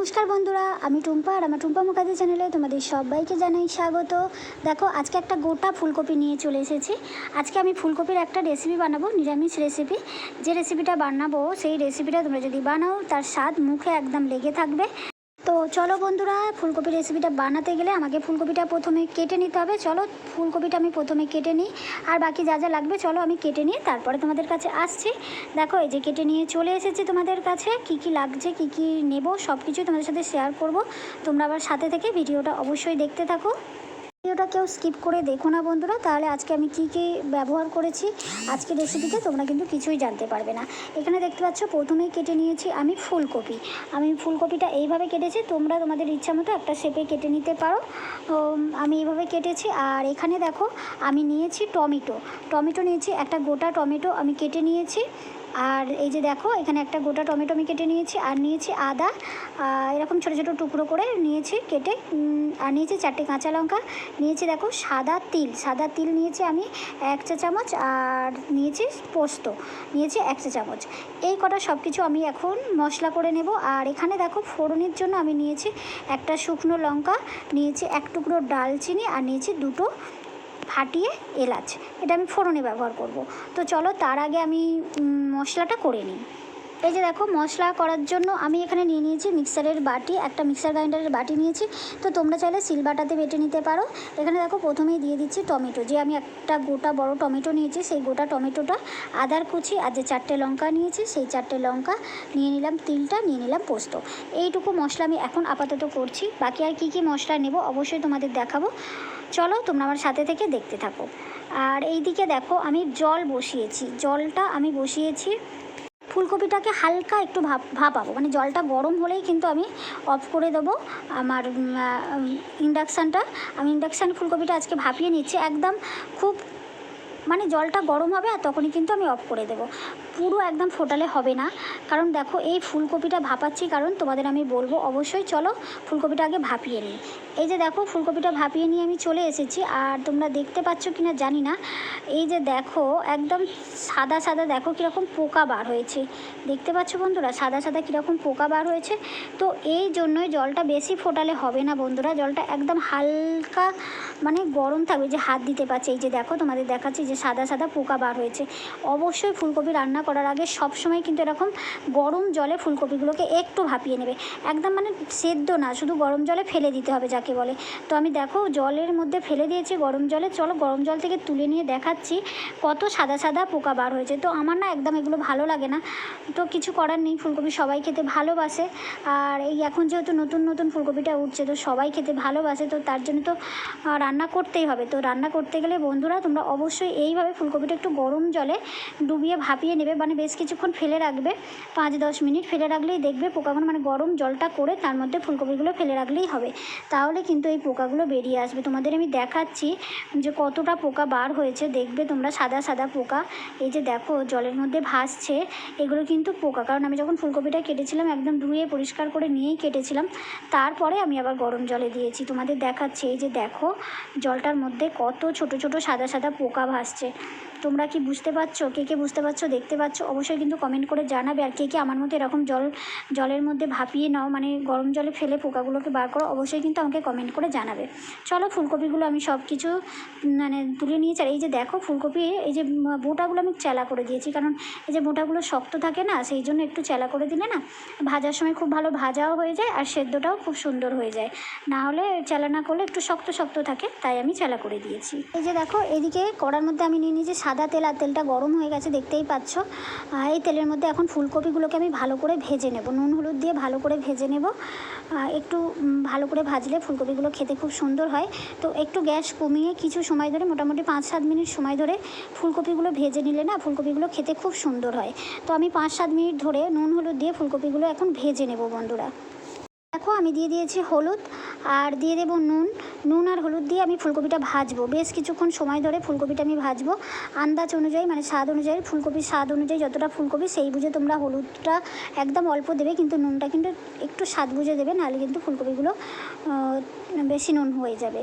নমস্কার বন্ধুরা, আমি টুম্পা আর আমার টুম্পা মুখার্জি চ্যানেলে তোমাদের সবাইকে জানাই স্বাগত। দেখো, আজকে একটা গোটা ফুলকপি নিয়ে চলে এসেছি। আজকে আমি ফুলকপির একটা রেসিপি বানাবো, নিরামিষ রেসিপি যে রেসিপিটা বানাবো, সেই রেসিপিটা তোমরা যদি বানাও, তার স্বাদ মুখে একদম লেগে থাকবে। তো চলো বন্ধুরা, ফুলকপি রেসিপিটা বানাতে গেলে আমাকে ফুলকপিটা প্রথমে কেটে নিতে হবে। চলো ফুলকপিটা আমি প্রথমে কেটে নিই। আর বাকি যা যা লাগবে চলো আমি কেটে নিয়ে তারপরে তোমাদের কাছে আসছি। দেখো, এই যে কেটে নিয়ে চলে এসেছি তোমাদের কাছে। কি কি লাগছে, কি কি নেব সব কিছুই তোমাদের সাথে শেয়ার করব। তোমরা আবার সাথে থেকে ভিডিওটা অবশ্যই দেখতে থাকো। ভিডিওটা কেউ স্কিপ করে দেখো না বন্ধুরা, তাহলে আজকে আমি কি কি ব্যবহার করেছি আজকে রেসিপিতে তোমরা কিন্তু কিছুই জানতে পারবে না। এখানে দেখতে পাচ্ছ, প্রথমেই কেটে নিয়েছি আমি ফুলকপি। আমি ফুলকপিটা এইভাবে কেটেছি, তোমরা তোমাদের ইচ্ছা মতো একটা শেপে কেটে নিতে পারো। আমি এইভাবে কেটেছি, আর এখানে দেখো, আমি নিয়েছি টমেটো। টমেটো নিয়েছি, একটা গোটা টমেটো আমি কেটে নিয়েছি। আর এই যে দেখো, এখানে একটা গোটা টমেটো আমি কেটে নিয়েছি, আর নিয়েছি আদা এরকম ছোটো ছোটো টুকরো করে নিয়েছি কেটে আর নিয়েছি চারটে কাঁচা লঙ্কা, নিয়েছি দেখো সাদা তিল সাদা তিল নিয়েছি আমি এক চা চামচ, আর নিয়েছি পোস্ত, নিয়েছি এক চা চামচ। এই কটা সব কিছু আমি এখন মশলা করে নেব, আর এখানে দেখো ফোড়নের জন্য আমি নিয়েছি একটা শুকনো লঙ্কা, নিয়েছি এক টুকরো ডালচিনি, আর নিয়েছি দুটো ফাটিয়ে এলাচ। এটা আমি ফোড়নে ব্যবহার করব। তো চলো তার আগে আমি মশলাটা করে নিই। এই যে দেখো, মশলা করার জন্য আমি এখানে নিয়ে নিয়েছি মিক্সারের বাটি, একটা মিক্সার গ্রাইন্ডারের বাটি নিয়েছি। তো তোমরা চাইলে সিলবাটাতে বেটে নিতে পারো। এখানে দেখো, প্রথমেই দিয়ে দিচ্ছি টমেটো। যে আমি একটা গোটা বড় টমেটো নিয়েছি, সেই গোটা টমেটোটা, আদার কুচি আর যে চারটে লঙ্কা নিয়েছি, সেই চারটে লঙ্কা নিয়ে নিলাম তিলটা, নিয়ে নিলাম পোস্ত। এইটুকু মশলা আমি এখন আপাতত করছি। বাকি আর কি কি মশলা নেব অবশ্যই তোমাদের দেখাবো। চলো, তোমরা আমার সাথে থেকে দেখতে থাকো। আর এইদিকে দেখো, আমি জল বসিয়েছি। জলটা আমি বসিয়েছি ফুলকপিটাকে হালকা একটু ভাপ ভাপাবো। মানে জলটা গরম হলেই কিন্তু আমি অফ করে দেবো। আমার ইন্ডাকশানটা আমি ইন্ডাকশান ফুলকপিটা আজকে ভাপিয়ে নিচ্ছি। একদম খুব মানে জলটা গরম হবে আর তখনই কিন্তু আমি অফ করে দেবো। পুরো একদম ফোটালে হবে না। কারণ দেখো, এই ফুলকপিটা ভাপাচ্ছি কারণ তোমাদের আমি বলব অবশ্যই চলো ফুলকপিটা আগে ভাপিয়ে নিই। এই যে দেখো, ফুলকপিটা ভাপিয়ে নিয়ে আমি চলে এসেছি আর তোমরা দেখতে পাচ্ছ কি না জানি না। এই যে দেখো, একদম সাদা সাদা দেখো কীরকম পোকা বার হয়েছে। দেখতে পাচ্ছ বন্ধুরা, সাদা সাদা কীরকম পোকা বার হয়েছে। তো এই জন্যই জলটা বেশি ফোটালে হবে না বন্ধুরা, জলটা একদম হালকা মানে গরম থাকবে যে হাত দিতে পারছে। এই যে দেখো, তোমাদের দেখাচ্ছি যে সাদা সাদা পোকা বার হয়েছে। অবশ্যই ফুলকপি রান্না করার আগে সব সময় কিন্তু এরকম গরম জলে ফুলকপিগুলোকে একটু ভাপিয়ে নেবে। একদম মানে সেদ্ধ না, শুধু গরম জলে ফেলে দিতে হবে যাকে বলে। তো আমি দেখো জলের মধ্যে ফেলে দিয়েছি গরম জলে। চলো গরম জল থেকে তুলে নিয়ে দেখাচ্ছি কত সাদা সাদা পোকা বার হয়েছে। তো আমার না একদম এগুলো ভালো লাগে না। তো কিছু করার নেই, ফুলকপি সবাই খেতে ভালোবাসে। আর এই এখন যেহেতু নতুন নতুন ফুলকপিটা উঠছে, তো সবাই খেতে ভালোবাসে। তো তার জন্য তো রান্না করতেই হবে। তো রান্না করতে গেলে বন্ধুরা তোমরা অবশ্যই এইভাবে ফুলকপিটা একটু গরম জলে ডুবিয়ে ভাপিয়ে নেবে। মানে বেশ কিছুক্ষণ ফেলে রাখবে, পাঁচ দশ মিনিট ফেলে রাখলেই দেখবে পোকাগুলো মানে গরম জলটা করে তার মধ্যে ফুলকপিগুলো ফেলে রাখলেই হবে। তাহলে কিন্তু এই পোকাগুলো বেরিয়ে আসবে। তোমাদের আমি দেখাচ্ছি যে কতটা পোকা বার হয়েছে। দেখবে তোমরা সাদা সাদা পোকা, এই যে দেখো জলের মধ্যে ভাসছে, এগুলো কিন্তু পোকা। কারণ আমি যখন ফুলকপিটা কেটেছিলাম একদম ধুয়ে পরিষ্কার করে নিয়েই কেটেছিলাম, তারপরে আমি আবার গরম জলে দিয়েছি। তোমাদের দেখাচ্ছি, এই যে দেখো জলটার মধ্যে কত ছোট ছোট সাদা সাদা পোকা ভাসছে। তোমরা কি বুঝতে পারছ? কে কে বুঝতে পারছ? দেখতে পাচ্ছ অবশ্যই কিন্তু কমেন্ট করে জানাবে আর কে কে আমার মতো এরকম জল, জলের মধ্যে ভাপিয়ে নাও মানে গরম জলে ফেলে পোকাগুলোকে বার করো, অবশ্যই কিন্তু আমাকে কমেন্ট করে জানাবে। চলো ফুলকপিগুলো আমি সব কিছু মানে তুলে নিয়েছি। আর এই যে দেখো ফুলকপি, এই যে বোটাগুলো আমি চেলা করে দিয়েছি। কারণ এই যে বোটাগুলো শক্ত থাকে না, সেই জন্য একটু চেলা করে দিলে না, ভাজার সময় খুব ভালো ভাজাও হয়ে যায় আর সেদ্ধটাও খুব সুন্দর হয়ে যায়। না হলে চেলা না করলে একটু শক্ত শক্ত থাকে, তাই আমি চেলা করে দিয়েছি। এই যে দেখো, এদিকে কড়ার মধ্যে আমি নিয়ে নিয়েছি সাদা তেল আর তেলটা গরম হয়ে গেছে, দেখতেই পাচ্ছ। এই তেলের মধ্যে এখন ফুলকপিগুলোকে আমি ভালো করে ভেজে নেব। নুন, হলুদ দিয়ে ভালো করে ভেজে নেব। একটু ভালো করে ভাজলে ফুলকপিগুলো খেতে খুব সুন্দর হয়। তো একটু গ্যাস কমিয়ে কিছু সময় ধরে, মোটামুটি পাঁচ সাত মিনিট সময় ধরে ফুলকপিগুলো ভেজে নিলে না ফুলকপিগুলো খেতে খুব সুন্দর হয়। তো আমি পাঁচ সাত মিনিট ধরে নুন, হলুদ দিয়ে ফুলকপিগুলো এখন ভেজে নেব বন্ধুরা। দেখো, আমি দিয়ে দিয়েছি হলুদ আর দিয়ে দেবো নুন। নুন আর হলুদ দিয়ে আমি ফুলকপিটা ভাজবো। বেশ কিছুক্ষণ সময় ধরে ফুলকপিটা আমি ভাজবো। আন্দাজ অনুযায়ী মানে স্বাদ অনুযায়ী, ফুলকপির স্বাদ অনুযায়ী যতটা ফুলকপি, সেই বুঝে তোমরা হলুদটা একদম অল্প দেবে, কিন্তু নুনটা কিন্তু একটু স্বাদ বুঝে দেবে, নাহলে কিন্তু ফুলকপিগুলো বেশি নুন হয়ে যাবে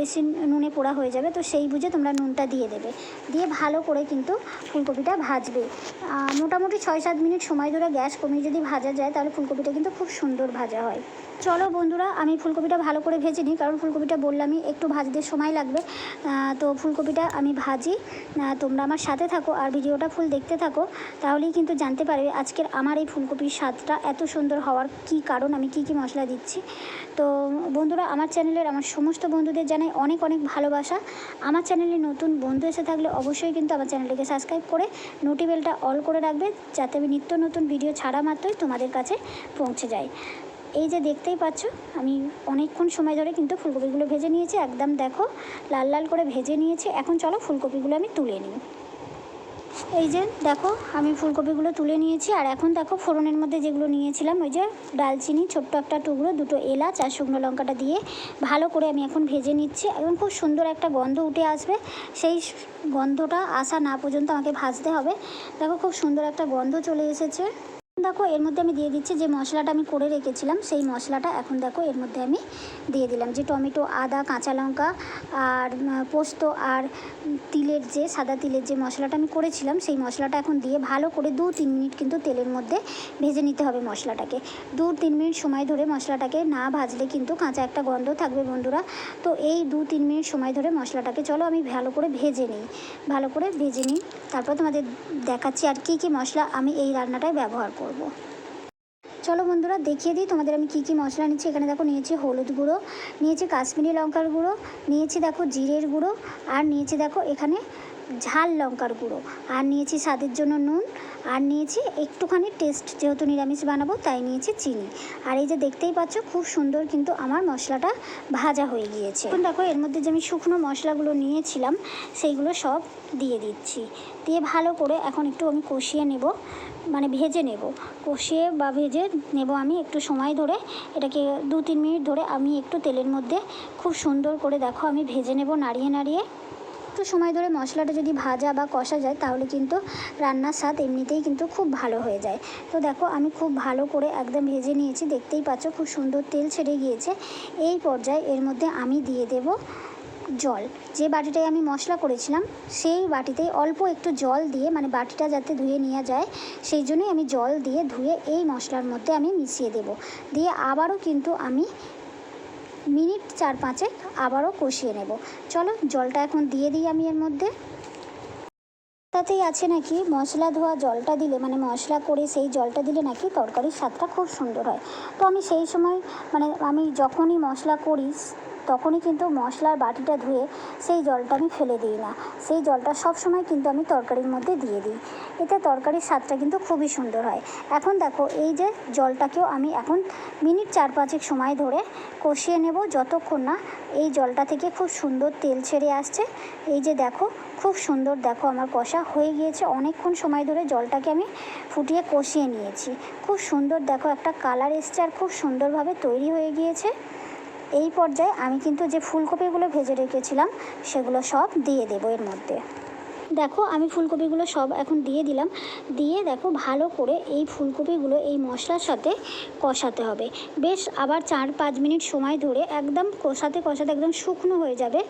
বেশি নুনে পোড়া হয়ে যাবে। তো সেই বুঝে তোমরা নুনটা দিয়ে দেবে। দিয়ে ভালো করে কিন্তু ফুলকপিটা ভাজবে। মোটামুটি ছয় সাত মিনিট সময় ধরে গ্যাস কমিয়ে যদি ভাজা যায়, তাহলে ফুলকপিটা কিন্তু খুব সুন্দর ভাজা হয়। চলো বন্ধুরা, আমি ফুলকপিটা ভালো করে ভেজে নিই, কারণ ফুলকপিটা বললামই একটু ভাজতে সময় লাগবে। তো ফুলকপিটা আমি ভাজি। তোমরা আমার সাথে থাকো আর ভিডিওটা ফুল দেখতে থাকো, তাহলেই কিন্তু জানতে পারবে আজকের আমার এই ফুলকপির স্বাদটা এত সুন্দর হওয়ার কি কারণ, আমি কি কি মশলা দিচ্ছি। তো বন্ধুরা, আমার চ্যানেলের আমার সমস্ত বন্ধুদের জানাই অনেক অনেক ভালোবাসা। আমার চ্যানেলে নতুন বন্ধু এসে থাকলে অবশ্যই কিন্তু আমার চ্যানেলটিকে সাবস্ক্রাইব করে নোটিবেলটা অল করে রাখবে, যাতে আমি নিত্য নতুন ভিডিও ছাড়া মাত্রই তোমাদের কাছে পৌঁছে যায় এই যে দেখতেই পাচ্ছ, আমি অনেকক্ষণ সময় ধরে কিন্তু ফুলকপিগুলো ভেজে নিয়েছি। একদম দেখো, লাল লাল করে ভেজে নিয়েছি। এখন চলো ফুলকপিগুলো আমি তুলে নিই। এই যে দেখো, আমি ফুলকপিগুলো তুলে নিয়েছি। আর এখন দেখো, ফোড়নের মধ্যে যেগুলো নিয়েছিলাম, ওই যে ডালচিনি, ছোট্ট একটা টুকরো, দুটো এলাচ আর শুকনো লঙ্কাটা দিয়ে ভালো করে আমি এখন ভেজে নিচ্ছি। এবং খুব সুন্দর একটা গন্ধ উঠে আসবে। সেই গন্ধটা আসা না পর্যন্ত আমাকে ভাজতে হবে। দেখো, খুব সুন্দর একটা গন্ধ চলে এসেছে। দেখো, এর মধ্যে আমি দিয়ে দিচ্ছি যে মশলাটা আমি করে রেখেছিলাম, সেই মশলাটা এখন দেখো, এর মধ্যে আমি দিয়ে দিলাম যে টমেটো, আদা, কাঁচা লঙ্কা আর পোস্ত আর তিলের যে, সাদা তিলের যে মশলাটা আমি করেছিলাম, সেই মশলাটা এখন দিয়ে ভালো করে দু তিন মিনিট কিন্তু তেলের মধ্যে ভেজে নিতে হবে মশলাটাকে। দু তিন মিনিট সময় ধরে মশলাটাকে না ভাজলে কিন্তু কাঁচা একটা গন্ধ থাকবে বন্ধুরা। তো এই দু তিন মিনিট সময় ধরে মশলাটাকে চলো আমি ভালো করে ভেজে নিই, ভালো করে ভেজে নিই। তারপর তোমাদের দেখাচ্ছি আর কী কী মশলা আমি এই রান্নাটায় ব্যবহার করব। চলো বন্ধুরা, দেখিয়ে দিই তোমাদের আমি কী কী মশলা নিচ্ছি। এখানে দেখো নিয়েছি হলুদ গুঁড়ো, নিয়েছি কাশ্মীরি লঙ্কার গুঁড়ো, নিয়েছি দেখো জিরের গুঁড়ো, আর নিয়েছি দেখো এখানে ঝাল লঙ্কার গুঁড়ো, আর নিয়েছি স্বাদের জন্য নুন, আর নিয়েছি একটুখানি টেস্ট, যেহেতু নিরামিষ বানাবো, তাই নিয়েছি চিনি। আর এই যে দেখতেই পাচ্ছ, খুব সুন্দর কিন্তু আমার মশলাটা ভাজা হয়ে গিয়েছে। এখন দেখো, এর মধ্যে যে আমি শুকনো মশলাগুলো নিয়েছিলাম, সেইগুলো সব দিয়ে দিচ্ছি। দিয়ে ভালো করে এখন একটু আমি কষিয়ে নেব। মানে ভেজে নেব। কষিয়ে বা ভেজে নেব আমি একটু সময় ধরে। এটাকে দু তিন মিনিট ধরে আমি একটু তেলের মধ্যে খুব সুন্দর করে দেখো আমি ভেজে নেব নাড়িয়ে নাড়িয়ে। একটু সময় ধরে মশলাটা যদি ভাজা বা কষা যায় তাহলে কিন্তু রান্নার স্বাদ এমনিতেই কিন্তু খুব ভালো হয়ে যায়। তো দেখো আমি খুব ভালো করে একদম ভেজে নিয়েছি, দেখতেই পাচ্ছ খুব সুন্দর তেল ছেড়ে গিয়েছে। এই পর্যায়ে এর মধ্যে আমি দিয়ে দেব জল। যে বাটিটায় আমি মশলা করেছিলাম, সেই বাটিতেই অল্প একটু জল দিয়ে মানে বাটিটা যাতে ধুয়ে নেওয়া যায়, সেই জন্যই আমি জল দিয়ে ধুয়ে এই মশলার মধ্যে আমি মিশিয়ে দেব। দিয়ে আবারও কিন্তু আমি মিনিট চার পাঁচেক আবারও কষিয়ে নেব। চলো, জলটা এখন দিয়ে দিই আমি এর মধ্যে। তাতেই আছে নাকি? মশলা ধোয়া জলটা দিলে মানে মশলা করে সেই জলটা দিলে নাকি তরকারির স্বাদটা খুব সুন্দর হয়। তো আমি সেই সময় মানে আমি যখনই মশলা করি তখনই কিন্তু মশলার বাটিটা ধুয়ে সেই জলটা আমি ফেলে দিই না। সেই জলটা সব সময় কিন্তু আমি তরকারির মধ্যে দিয়ে দিই। এতে তরকারির স্বাদটা কিন্তু খুবই সুন্দর হয়। এখন দেখো, এই যে জলটাকেও আমি এখন মিনিট চার পাঁচেক সময় ধরে কষিয়ে নেব যতক্ষণ না এই জলটা থেকে খুব সুন্দর তেল ছেড়ে আসছে। এই যে দেখো, খুব সুন্দর দেখো আমার কষা হয়ে গিয়েছে। অনেকক্ষণ সময় ধরে জলটাকে আমি ফুটিয়ে কষিয়ে নিয়েছি। খুব সুন্দর দেখো একটা কালার এসছে আর খুব সুন্দরভাবে তৈরি হয়ে গিয়েছে। এই পর্যায়ে আমি কিন্তু যে ফুলকপিগুলো ভেজে রেখেছিলাম সেগুলো সব দিয়ে দেবো এর মধ্যে। দেখো, আমি ফুলকপিগুলো সব এখন দিয়ে দিলাম। দিয়ে দেখো, ভালো করে এই ফুলকপিগুলো এই মশলার সাথে কষাতে হবে। বেশ, আবার চার পাঁচ মিনিট সময় ধরে একদম কষাতে কষাতে একদম শুকনো হয়ে যাবে।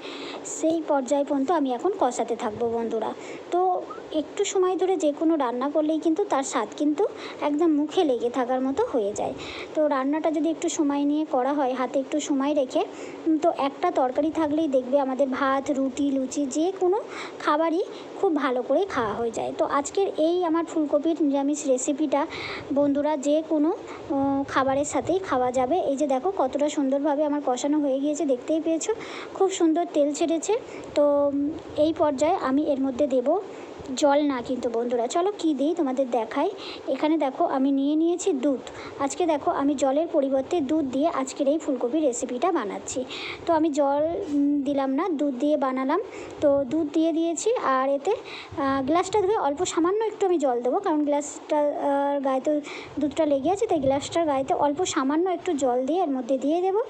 সেই পর্যায় পর্যন্ত আমি এখন কষাতে থাকব বন্ধুরা। তো একটু সময় ধরে যে কোনো রান্না করলেই কিন্তু তার স্বাদ কিন্তু একদম মুখে লেগে থাকার মতো হয়ে যায়। তো রান্নাটা যদি একটু সময় নিয়ে করা হয়, হাতে একটু সময় রেখে তো একটা তরকারি থাকলেই দেখবে আমাদের ভাত, রুটি, লুচি যে কোনো খাবারই খুব ভালো করে খাওয়া হয়ে যায়। তো আজকের এই আমার ফুলকপির নিরামিষ রেসিপিটা বন্ধুরা যে কোনো খাবারের সাথেই খাওয়া যাবে। এই যে দেখো কতটা সুন্দরভাবে আমার কষানো হয়ে গিয়েছে, দেখতেই পেয়েছ? খুব সুন্দর তেল ছেড়েছে। তো, এই পর্যায়ে আমি এর মধ্যে দেব জল না কিন্তু বন্ধুরা, চলো কি দিই তোমাদের দেখাই। এখানে দেখো আমি নিয়ে নিয়েছি দুধ। আজকে দেখো আমি জলের পরিবর্তে দুধ দিয়ে আজকের এই ফুলকপির রেসিপিটা বানাচ্ছি। তো আমি জল দিলাম না, দুধ দিয়ে বানালাম। তো দুধ দিয়ে দিয়েছি আর এতে গ্লাসটা ধুয়ে অল্প সামান্য একটু আমি জল দেবো, কারণ গ্লাসটা গায়ে তো দুধটা লেগে আছে, তাই গ্লাসটার গায়েতে অল্প সামান্য একটু জল দিয়ে এর মধ্যে দিয়ে দেবো।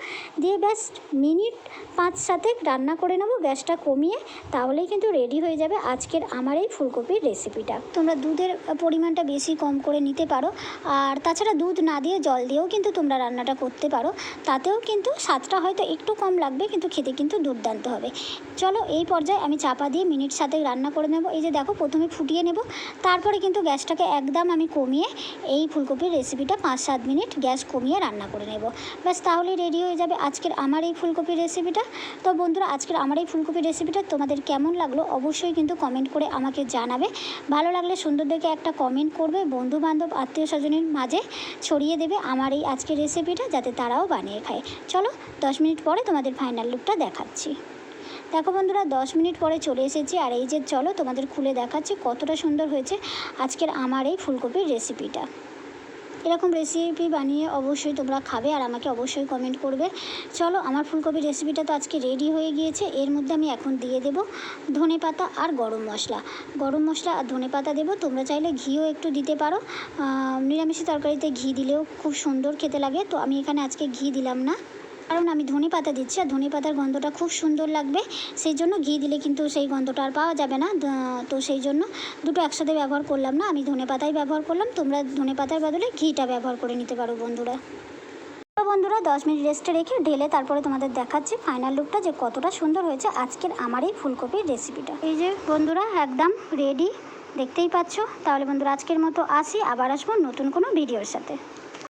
দিয়ে ব্যাস, মিনিট পাঁচ সাথে রান্না করে নেব, গ্যাসটা কমিয়ে, তাহলেই কিন্তু রেডি হয়ে যাবে আজকের আমার এই ফুলকপির রেসিপিটা তোমরা দুধের পরিমাণটা বেশি কম করে নিতে পারো। আর তাছাড়া দুধ না দিয়ে জল দিয়েও কিন্তু তোমরা রান্নাটা করতে পারো। তাতেও কিন্তু স্বাদটা হয়তো একটু কম লাগবে, কিন্তু খেতে কিন্তু দুর্দান্ত হবে। চলো এই পর্যায়ে আমি চাপা দিয়ে মিনিট সাথে রান্না করে নেব। এই যে দেখো, প্রথমে ফুটিয়ে নেব। তারপরে কিন্তু গ্যাসটাকে একদম আমি কমিয়ে এই ফুলকপির রেসিপিটা পাঁচ সাত মিনিট গ্যাস কমিয়ে রান্না করে নেব। ব্যাস, তাহলেই রেডি হয়ে যাবে আজকের আমার এই ফুলকপির রেসিপিটা তো বন্ধুরা, আজকের আমার এই ফুলকপির রেসিপিটা তোমাদের কেমন লাগল অবশ্যই কিন্তু কমেন্ট করে আমাকে জানাবে। ভালো লাগলে সুন্দর দেখে একটা কমেন্ট করবে বন্ধু বান্ধব আত্মীয় স্বজনের মাঝে ছড়িয়ে দেবে আমার এই আজকের রেসিপিটা যাতে তারাও বানিয়ে খায়। চলো, দশ মিনিট পরে তোমাদের ফাইনাল লুকটা দেখাচ্ছি। দেখো বন্ধুরা, দশ মিনিট পরে চলে এসেছি, আর এই যে চলো তোমাদের খুলে দেখাচ্ছি কতটা সুন্দর হয়েছে আজকের আমার এই ফুলকপির রেসিপিটা এরকম রেসিপি বানিয়ে অবশ্যই তোমরা খাবে আর আমাকে অবশ্যই কমেন্ট করবে। চলো, আমার ফুলকপির রেসিপিটা তো আজকে রেডি হয়ে গিয়েছে। এর মধ্যে আমি এখন দিয়ে দেব ধনে পাতা আর গরম মশলা। গরম মশলা আর ধনে পাতা দেবো। তোমরা চাইলে ঘিও একটু দিতে পারো। নিরামিষ তরকারিতে ঘি দিলেও খুব সুন্দর খেতে লাগে। তো আমি এখানে আজকে ঘি দিলাম না। কারণ আমি ধনে পাতা দিচ্ছি আর ধনে পাতার গন্ধটা খুব সুন্দর লাগবে। সেই জন্য ঘি দিলে কিন্তু সেই গন্ধটা আর পাওয়া যাবে না। তো সেই জন্য দুটো একসাথে ব্যবহার করলাম না। আমি ধনে পাতাই ব্যবহার করলাম। তোমরা ধনে পাতার বদলে ঘিটা ব্যবহার করে নিতে পারো বন্ধুরা। বন্ধুরা, দশ মিনিট রেস্টে রেখে ঢেলে তারপরে তোমাদের দেখাচ্ছি ফাইনাল লুকটা যে কতটা সুন্দর হয়েছে আজকের আমার এই ফুলকপির রেসিপিটা এই যে বন্ধুরা, একদম রেডি দেখতেই পাচ্ছ। তাহলে বন্ধুরা, আজকের মতো আসি। আবার আসব নতুন কোনো ভিডিওর সাথে।